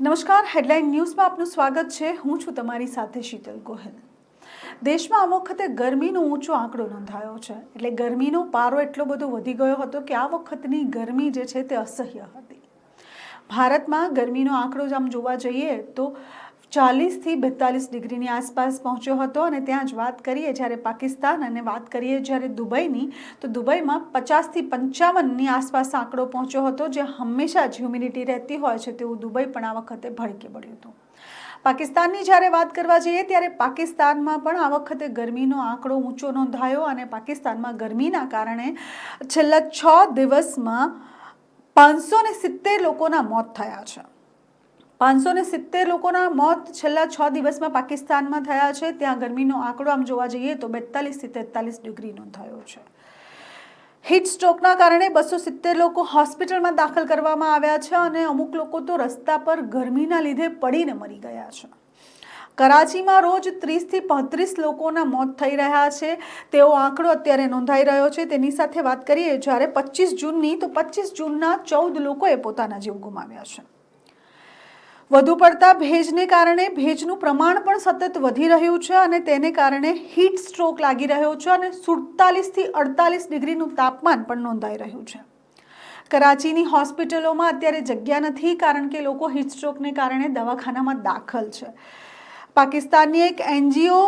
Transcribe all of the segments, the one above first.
નમસ્કાર હેડલાઇન ન્યૂઝમાં આપનું સ્વાગત છે. હું છું તમારી સાથે શીતલ ગોહેલ. દેશમાં આ વખતે ગરમીનો ઊંચો આંકડો નોંધાયો છે. એટલે ગરમીનો પારો એટલો બધો વધી ગયો હતો કે આ વખતની ગરમી જે છે તે અસહ્ય હતી. ભારતમાં ગરમીનો આંકડો જ આમ જોવા જઈએ તો ચાલીસથી બેતાલીસ ડિગ્રીની આસપાસ પહોંચ્યો હતો અને ત્યાં જ વાત કરીએ જ્યારે પાકિસ્તાન અને વાત કરીએ જ્યારે દુબઈની, તો દુબઈમાં પચાસથી પંચાવનની આસપાસ આંકડો પહોંચ્યો હતો જે હંમેશા જ હ્યુમિડિટી રહેતી હોય છે તેવું દુબઈ પણ આ વખતે ભડકે પડ્યું હતું. પાકિસ્તાનની જ્યારે વાત કરવા જઈએ ત્યારે પાકિસ્તાનમાં પણ આ વખતે ગરમીનો આંકડો ઊંચો નોંધાયો અને પાકિસ્તાનમાં ગરમીના કારણે છેલ્લા છ દિવસમાં પાંચસો સિત્તેર લોકોના મોત થયા છે. પાંચસો ને સિત્તેર લોકોના મોત છેલ્લા છ દિવસમાં પાકિસ્તાનમાં થયા છે. ત્યાં ગરમીનો આંકડો આમ જોવા જઈએ તો બેતાલીસથી તેતાલીસ ડિગ્રી નોંધાયો છે. હીટ સ્ટ્રોકના કારણે બસો સિત્તેર લોકો હોસ્પિટલમાં દાખલ કરવામાં આવ્યા છે અને અમુક લોકો તો રસ્તા પર ગરમીના લીધે પડીને મરી ગયા છે. કરાચીમાં રોજ ત્રીસથી પાંત્રીસ લોકોના મોત થઈ રહ્યા છે. તેવો આંકડો અત્યારે નોંધાઈ રહ્યો છે. તેની સાથે વાત કરીએ, જ્યારે પચીસ જૂનની તો પચીસ જૂનના ચૌદ લોકોએ પોતાના જીવ ગુમાવ્યા છે. વધુ પડતા ભેજને કારણે ભેજનું પ્રમાણ પણ સતત વધી રહ્યું છે અને તેને કારણે હીટ સ્ટ્રોક લાગી રહ્યો છે અને સુડતાલીસથી અડતાલીસ ડિગ્રીનું તાપમાન પણ નોંધાઈ રહ્યું છે. કરાચીની હોસ્પિટલોમાં અત્યારે જગ્યા નથી કારણ કે લોકો હીટ સ્ટ્રોકને કારણે દવાખાનામાં દાખલ છે. પાકિસ્તાનની એક એનજીઓ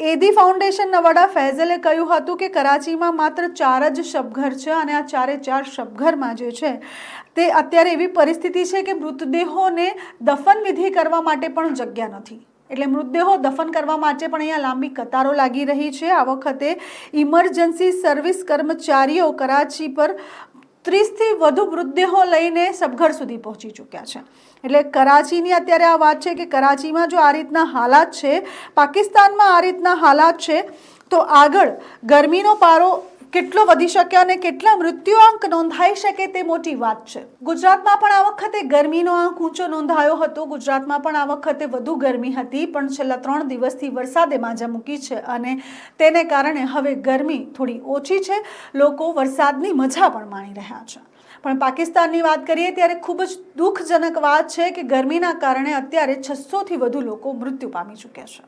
એદી ફાઉન્ડેશનના વડા ફૈઝલે કહ્યું હતું કે કરાચીમાં માત્ર ચાર જ શબઘર છે અને આ ચારે ચાર શબઘરમાં જે છે તે અત્યારે એવી પરિસ્થિતિ છે કે મૃતદેહોને દફન વિધિ કરવા માટે પણ જગ્યા નથી. એટલે મૃતદેહો દફન કરવા માટે પણ અહીંયા લાંબી કતારો લાગી રહી છે. આ વખતે ઇમરજન્સી સર્વિસ કર્મચારીઓ કરાચી પર ત્રીસથી વધુ મૃતદેહો લઈને સબઘર સુધી પહોંચી ચૂક્યા છે. એટલે કરાચીની અત્યારે આ વાત છે કે કરાચીમાં જો આ રીતના હાલાત છે, પાકિસ્તાનમાં આ રીતના હાલાત છે, તો આગળ ગરમીનો પારો કેટલો વધી શકે અને કેટલા મૃત્યુઆંક નોંધાઈ શકે તે મોટી વાત છે. ગુજરાતમાં પણ આ વખતે ગરમીનો આંક ઊંચો નોંધાયો હતો. ગુજરાતમાં પણ આ વખતે વધુ ગરમી હતી, પણ છેલ્લા ત્રણ દિવસથી વરસાદે માજા મૂકી છે અને તેને કારણે હવે ગરમી થોડી ઓછી છે. લોકો વરસાદની મજા પણ માણી રહ્યા છે. પણ પાકિસ્તાનની વાત કરીએ ત્યારે ખૂબ જ દુઃખજનક વાત છે કે ગરમીના કારણે અત્યારે છસોથી વધુ લોકો મૃત્યુ પામી ચૂક્યા છે.